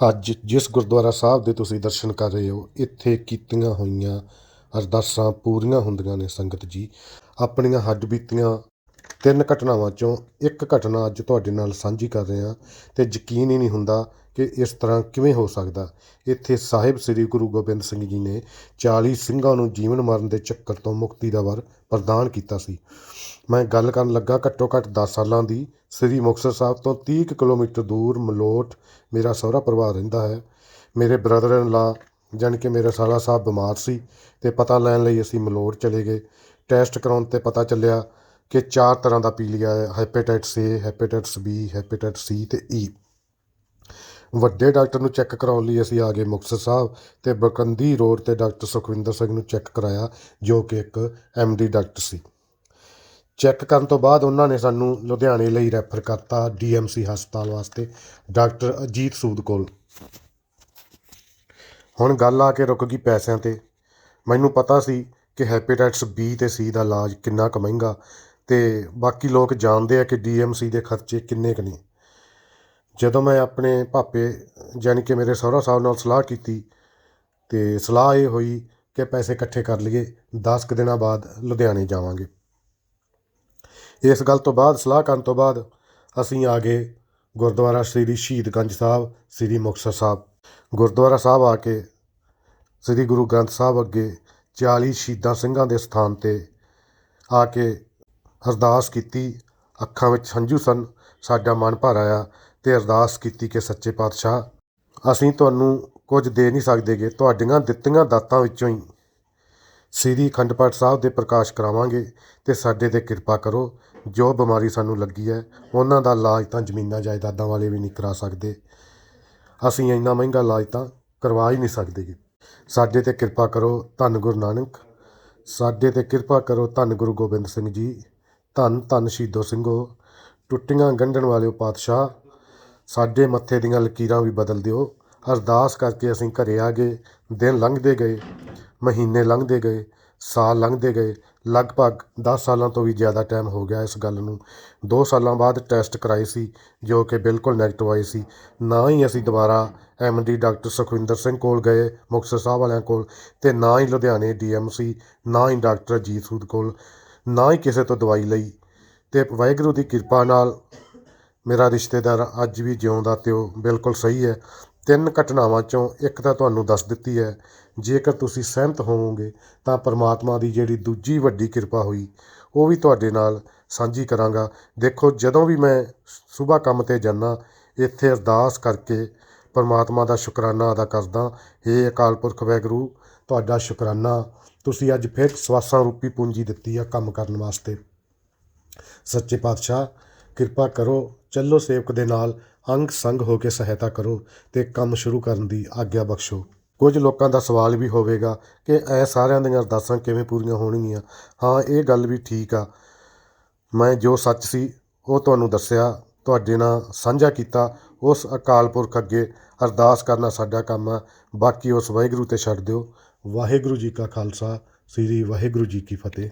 ਅੱਜ ਜਿਸ ਗੁਰਦੁਆਰਾ ਸਾਹਿਬ ਦੇ ਤੁਸੀਂ ਦਰਸ਼ਨ ਕਰ ਰਹੇ ਹੋ, ਇੱਥੇ ਕੀਤੀਆਂ ਹੋਈਆਂ ਅਰਦਾਸਾਂ ਪੂਰੀਆਂ ਹੁੰਦੀਆਂ ਨੇ ਸੰਗਤ ਜੀ। ਆਪਣੀਆਂ ਹੱਡ ਬੀਤੀਆਂ ਤਿੰਨ ਘਟਨਾਵਾਂ ਚੋਂ ਇੱਕ ਘਟਨਾ ਅੱਜ ਤੁਹਾਡੇ ਨਾਲ ਸਾਂਝੀ ਕਰ ਰਿਹਾ ਅਤੇ ਯਕੀਨ ਹੀ ਨਹੀਂ ਹੁੰਦਾ ਕਿ ਇਸ ਤਰ੍ਹਾਂ ਕਿਵੇਂ ਹੋ ਸਕਦਾ। ਇੱਥੇ ਸਾਹਿਬ ਸ੍ਰੀ ਗੁਰੂ ਗੋਬਿੰਦ ਸਿੰਘ ਜੀ ਨੇ 40 ਸਿੰਘਾਂ ਨੂੰ ਜੀਵਨ ਮਰਨ ਦੇ ਚੱਕਰ ਤੋਂ ਮੁਕਤੀ ਦਾ ਵਰ ਪ੍ਰਦਾਨ ਕੀਤਾ ਸੀ। ਮੈਂ ਗੱਲ ਕਰਨ ਲੱਗਾ ਘੱਟੋ ਘੱਟ 10 ਸਾਲਾਂ ਦੀ। ਸ੍ਰੀ ਮੁਕਤਸਰ ਸਾਹਿਬ ਤੋਂ 30 ਕੁ ਕਿਲੋਮੀਟਰ ਦੂਰ ਮਲੋਟ ਮੇਰਾ ਸਹੁਰਾ ਪਰਿਵਾਰ ਰਹਿੰਦਾ ਹੈ। ਮੇਰੇ ਬ੍ਰਦਰ ਇਨ ਲਾ ਜਾਣੀ ਕਿ ਮੇਰਾ ਸਾਲਾ ਸਾਹਿਬ ਬਿਮਾਰ ਸੀ ਤੇ ਪਤਾ ਲੈਣ ਲਈ ਅਸੀਂ ਮਲੋਟ ਚਲੇ ਗਏ। ਟੈਸਟ ਕਰਾਉਣ ਤੇ ਪਤਾ ਚੱਲਿਆ ਕਿ ਚਾਰ ਤਰ੍ਹਾਂ ਦਾ ਪੀਲੀਆ ਹੈ hepatitis A hepatitis B hepatitis C ਤੇ ਈ ਵੱਡੇ ਡਾਕਟਰ ਨੂੰ ਚੈੱਕ ਕਰਾਉਣ ਲਈ ਅਸੀਂ ਆ ਗਏ ਮੁਕਤਸਰ ਸਾਹਿਬ ਤੇ ਬਕੰਦੀ ਰੋਡ ਤੇ ਡਾਕਟਰ ਸੁਖਵਿੰਦਰ ਸਿੰਘ ਨੂੰ ਚੈੱਕ ਕਰਾਇਆ, ਜੋ ਕਿ ਇੱਕ ਡੀ ਡਾਕਟਰ ਸੀ। ਚੈੱਕ ਕਰਨ ਤੋਂ ਬਾਅਦ ਉਹਨਾਂ ਨੇ ਸਾਨੂੰ ਲੁਧਿਆਣੇ ਲਈ ਰੈਫਰ ਕਰਤਾ ਡੀਐਮਸੀ ਹਸਪਤਾਲ ਵਾਸਤੇ, ਡਾਕਟਰ ਅਜੀਤ ਸੂਦ ਕੋਲ। ਹੁਣ ਗੱਲ ਆ ਕੇ ਰੁਕ ਗਈ ਪੈਸਿਆਂ ਤੇ। ਮੈਨੂੰ ਪਤਾ ਸੀ ਕਿ ਹੈਪੇਟਾਈਟਸ ਬੀ ਤੇ ਸੀ ਦਾ ਇਲਾਜ ਕਿੰਨਾ ਕੁ ਮਹਿੰਗਾ ਤੇ ਬਾਕੀ ਲੋਕ ਜਾਣਦੇ ਆ ਕਿ ਡੀ ਐੱਮ ਸੀ ਦੇ ਖਰਚੇ ਕਿੰਨੇ ਕੁ ਨੇ। ਜਦੋਂ ਮੈਂ ਆਪਣੇ ਭਾਪੇ ਜਾਣੀ ਕਿ ਮੇਰੇ ਸਹੁਰਾ ਸਾਹਿਬ ਨਾਲ ਸਲਾਹ ਕੀਤੀ ਅਤੇ ਸਲਾਹ ਇਹ ਹੋਈ ਕਿ ਪੈਸੇ ਇਕੱਠੇ ਕਰ ਲਈਏ, ਦਸ ਕੁ ਦਿਨਾਂ ਬਾਅਦ ਲੁਧਿਆਣੇ ਜਾਵਾਂਗੇ। ਇਸ ਗੱਲ ਤੋਂ ਬਾਅਦ, ਸਲਾਹ ਕਰਨ ਤੋਂ ਬਾਅਦ ਅਸੀਂ ਆ ਗਏ ਗੁਰਦੁਆਰਾ ਸ੍ਰੀ ਸ਼ਹੀਦਗੰਜ ਸਾਹਿਬ, ਸ੍ਰੀ ਮੁਕਤਸਰ ਸਾਹਿਬ। ਗੁਰਦੁਆਰਾ ਸਾਹਿਬ ਆ ਕੇ ਸ੍ਰੀ ਗੁਰੂ ਗ੍ਰੰਥ ਸਾਹਿਬ ਅੱਗੇ 40 ਸ਼ਹੀਦਾਂ ਸਿੰਘਾਂ ਦੇ ਸਥਾਨ ਤੇ ਆ ਕੇ ਅਰਦਾਸ ਕੀਤੀ। ਅੱਖਾਂ ਵਿੱਚ ਹੰਝੂ ਸਨ। ਸਾਡਾ ਮਨ ਭਰ ਆਇਆ ਤੇ ਅਰਦਾਸ ਕੀਤੀ ਕਿ ਸੱਚੇ ਪਾਤਸ਼ਾਹ, ਅਸੀਂ ਤੁਹਾਨੂੰ ਕੁਝ ਦੇ ਨਹੀਂ ਸਕਦੇਗੇ ਤੁਹਾਡੀਆਂ ਦਿੱਤੀਆਂ ਦਾਤਾਂ ਵਿੱਚੋਂ ਹੀ ਸ੍ਰੀ ਅਖੰਡ ਪਾਠ ਸਾਹਿਬ ਦੇ ਪ੍ਰਕਾਸ਼ ਕਰਾਵਾਂਗੇ ਤੇ ਸਾਡੇ ਤੇ ਕਿਰਪਾ ਕਰੋ। ਜੋ ਬਿਮਾਰੀ ਸਾਨੂੰ ਲੱਗੀ ਹੈ, ਉਹਨਾਂ ਦਾ ਇਲਾਜ ਤਾਂ ਜ਼ਮੀਨਾਂ ਜਾਇਦਾਦਾਂ ਵਾਲੇ ਵੀ ਨਹੀਂ ਕਰਾ ਸਕਦੇ। ਅਸੀਂ ਇੰਨਾ ਮਹਿੰਗਾ ਇਲਾਜ ਤਾਂ ਕਰਵਾ ਹੀ ਨਹੀਂ ਸਕਦੇਗੇ ਸਾਡੇ ਤੇ ਕਿਰਪਾ ਕਰੋ ਧੰਨ ਗੁਰੂ ਨਾਨਕ। ਸਾਡੇ ਤੇ ਕਿਰਪਾ ਕਰੋ ਧੰਨ ਗੁਰੂ ਗੋਬਿੰਦ ਸਿੰਘ ਜੀ। ਧੰਨ ਧੰਨ ਸ਼ਹੀਦੋ ਸਿੰਘੋ, ਟੁੱਟੀਆਂ ਗੰਢਣ ਵਾਲਿਓ ਪਾਤਸ਼ਾਹ, ਸਾਡੇ ਮੱਥੇ ਦੀਆਂ ਲਕੀਰਾਂ ਵੀ ਬਦਲ ਦਿਓ। ਅਰਦਾਸ ਕਰਕੇ ਅਸੀਂ ਘਰੇ ਆ ਗਏ, ਦਿਨ ਲੰਘਦੇ ਗਏ, ਮਹੀਨੇ ਲੰਘਦੇ ਗਏ, ਸਾਲ ਲੰਘਦੇ ਗਏ, ਲਗਭਗ 10 ਸਾਲਾਂ ਤੋਂ ਵੀ ਜ਼ਿਆਦਾ ਟਾਈਮ ਹੋ ਗਿਆ ਇਸ ਗੱਲ ਨੂੰ। 2 ਸਾਲਾਂ ਬਾਅਦ ਟੈਸਟ ਕਰਾਏ ਸੀ, ਜੋ ਕਿ ਬਿਲਕੁਲ ਨੈਗੇਟਿਵ ਆਏ ਸੀ। ਨਾ ਹੀ ਅਸੀਂ ਦੁਬਾਰਾ ਐਮਡੀ ਡਾਕਟਰ ਸੁਖਵਿੰਦਰ ਸਿੰਘ ਕੋਲ ਗਏ, ਮੁਕਤਸਰ ਸਾਹਿਬ ਵਾਲਿਆਂ ਕੋਲ, ਤੇ ਨਾ ਹੀ ਲੁਧਿਆਣੇ ਡੀਐਮਸੀ ਨਾ ਹੀ ਡਾਕਟਰ ਅਜੀਤ ਸੂਦ ਕੋਲ। ਨਾ ਹੀ ਕਿਸੇ ਤੋਂ ਦਵਾਈ ਲਈ ਅਤੇ ਵਾਹਿਗੁਰੂ ਦੀ ਕਿਰਪਾ ਨਾਲ ਮੇਰਾ ਰਿਸ਼ਤੇਦਾਰ ਅੱਜ ਵੀ ਜਿਉਂਦਾ ਤੇ ਉਹ ਬਿਲਕੁਲ ਸਹੀ ਹੈ। ਤਿੰਨ ਘਟਨਾਵਾਂ ਚੋਂ ਇੱਕ ਤਾਂ ਤੁਹਾਨੂੰ ਦੱਸ ਦਿੱਤੀ ਹੈ। ਜੇਕਰ ਤੁਸੀਂ ਸਹਿਮਤ ਹੋਵੋਗੇ ਤਾਂ ਪਰਮਾਤਮਾ ਦੀ ਜਿਹੜੀ ਦੂਜੀ ਵੱਡੀ ਕਿਰਪਾ ਹੋਈ, ਉਹ ਵੀ ਤੁਹਾਡੇ ਨਾਲ ਸਾਂਝੀ ਕਰਾਂਗਾ। ਦੇਖੋ, ਜਦੋਂ ਵੀ ਮੈਂ ਸੁਬਾਹ ਕੰਮ ਤੇ ਜਾਂਦਾ, ਇੱਥੇ ਅਰਦਾਸ ਕਰਕੇ ਪਰਮਾਤਮਾ ਦਾ ਸ਼ੁਕਰਾਨਾ ਅਦਾ ਕਰਦਾ। ਏ ਅਕਾਲ ਪੁਰਖ ਵੈਗਰੂ, ਤੁਹਾਡਾ ਸ਼ੁਕਰਾਨਾ। ਤੁਸੀਂ ਅੱਜ ਫਿਰ ਸਵਾਸਾਂ ਰੂਪੀ ਪੂੰਜੀ ਦਿੱਤੀ ਆ ਕੰਮ ਕਰਨ ਵਾਸਤੇ। ਸੱਚੇ ਪਾਤਸ਼ਾਹ, ਕਿਰਪਾ ਕਰੋ, ਚੱਲੋ ਸੇਵਕ ਦੇ ਨਾਲ, ਅੰਗ ਸੰਗ ਹੋ ਕੇ ਸਹਾਇਤਾ ਕਰੋ ਤੇ ਕੰਮ ਸ਼ੁਰੂ ਕਰਨ ਦੀ ਆਗਿਆ ਬਖਸ਼ੋ। ਕੁਝ ਲੋਕਾਂ ਦਾ ਸਵਾਲ ਵੀ ਹੋਵੇਗਾ ਕਿ ਐ ਸਾਰਿਆਂ ਦੀਆਂ ਅਰਦਾਸਾਂ ਕਿਵੇਂ ਪੂਰੀਆਂ ਹੋਣਗੀਆਂ? ਹਾਂ, ਇਹ ਗੱਲ ਵੀ ਠੀਕ ਆ। ਮੈਂ ਜੋ ਸੱਚ ਸੀ, ਉਹ ਤੁਹਾਨੂੰ ਦੱਸਿਆ, ਤੁਹਾਡੇ ਨਾਲ ਸਾਂਝਾ ਕੀਤਾ ਉਸ ਅਕਾਲ ਪੁਰਖ ਅੱਗੇ ਅਰਦਾਸ ਕਰਨਾ ਸਾਡਾ ਕੰਮ ਆ। ਬਾਕੀ ਉਸ ਵਾਹਿਗੁਰੂ ਤੇ ਛੱਡ ਦਿਓ। ਵਾਹਿਗੁਰੂ ਜੀ ਕਾ ਖਾਲਸਾ, ਸ੍ਰੀ ਵਾਹਿਗੁਰੂ ਜੀ ਕੀ ਫਤਿਹ।